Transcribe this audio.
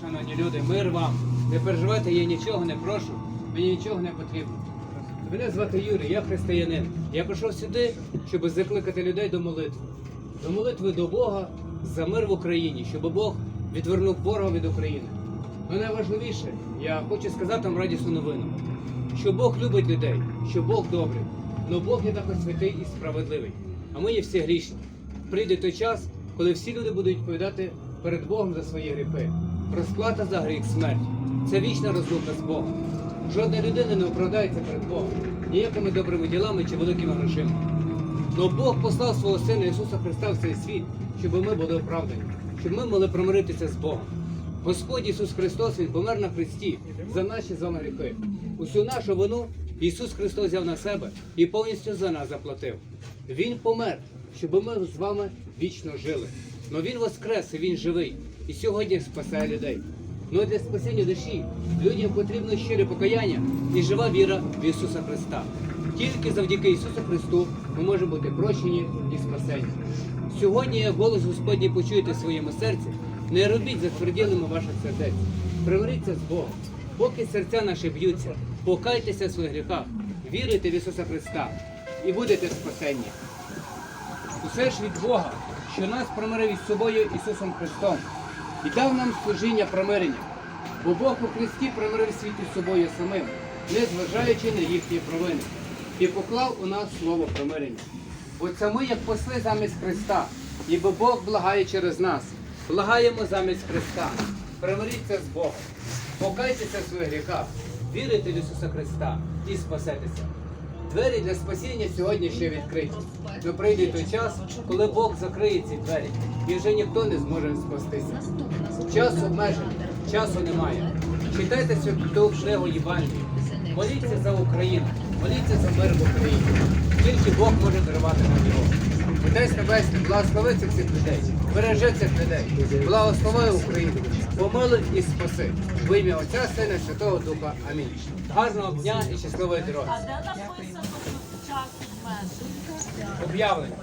Шановні люди, мир вам. Не переживайте, я нічого не прошу, мені нічого не потрібно. Мене звати Юрій, я християнин. Я прийшов сюди, щоб закликати людей до молитви. До молитви до Бога за мир в Україні, щоб Бог відвернув ворога від України. Ну найважливіше, я хочу сказати вам радісну новину, що Бог любить людей, що Бог добрий, але Бог є також святий і справедливий. А ми є всі грішні. Прийде той час, коли всі люди будуть відповідати перед Богом за свої гріхи. Розплата за гріх смерть. Це вічна розлука з Богом. Жодна людина не оправдається перед Богом ніякими добрими ділами чи великими грошима. Но Бог послав свого Сина Ісуса Христа в цей світ, щоб ми були оправдані, щоб ми могли промиритися з Богом. Господь Ісус Христос Він помер на Христі за наші з вами гріхи. Усю нашу вину Ісус Христос взяв на себе і повністю за нас заплатив. Він помер, щоб ми з вами вічно жили. Но Він воскрес, і Він живий, і сьогодні спасає людей. Ну для спасіння душі людям потрібно щире покаяння і жива віра в Ісуса Христа. Тільки завдяки Ісусу Христу ми можемо бути прощені і спасені. Сьогодні, голос Господній почуєте в своєму серці, не робіть затверділими ваших сердець. Примиріться з Богом. Поки серця наші б'ються, покайтеся в своїх гріхах, віруйте в Ісуса Христа і будете спасені. Усе ж від Бога, що нас примирив із собою Ісусом Христом і дав нам служіння примирення. Бо Бог у Христі примирив світ із собою самим, не зважаючи на їхні провини, і поклав у нас слово примирення. Бо це ми, як посли замість Христа, ніби Бог благає через нас. Благаємо замість Христа. Примиріться з Богом, покайтеся в своїх гріхах, вірите в Ісуса Христа і спасетеся. Двері для спасіння сьогодні ще відкриті. Но прийде той час, коли Бог закриє ці двері, і вже ніхто не зможе спастися. Час обмежений, часу немає. Читайте святу книгу Євангелію. Моліться за Україну, моліться за мир в Україні. Тільки Бог може дарувати нам його. Отець Небесний, благослови цих всіх людей, бережи цих людей, благослови Україну, помилуй і спаси. В ім'я Отця, Сина, Святого Духа. Амінь. Гарного дня і щасливої дороги. А де написано час обмежений? Об'явлення.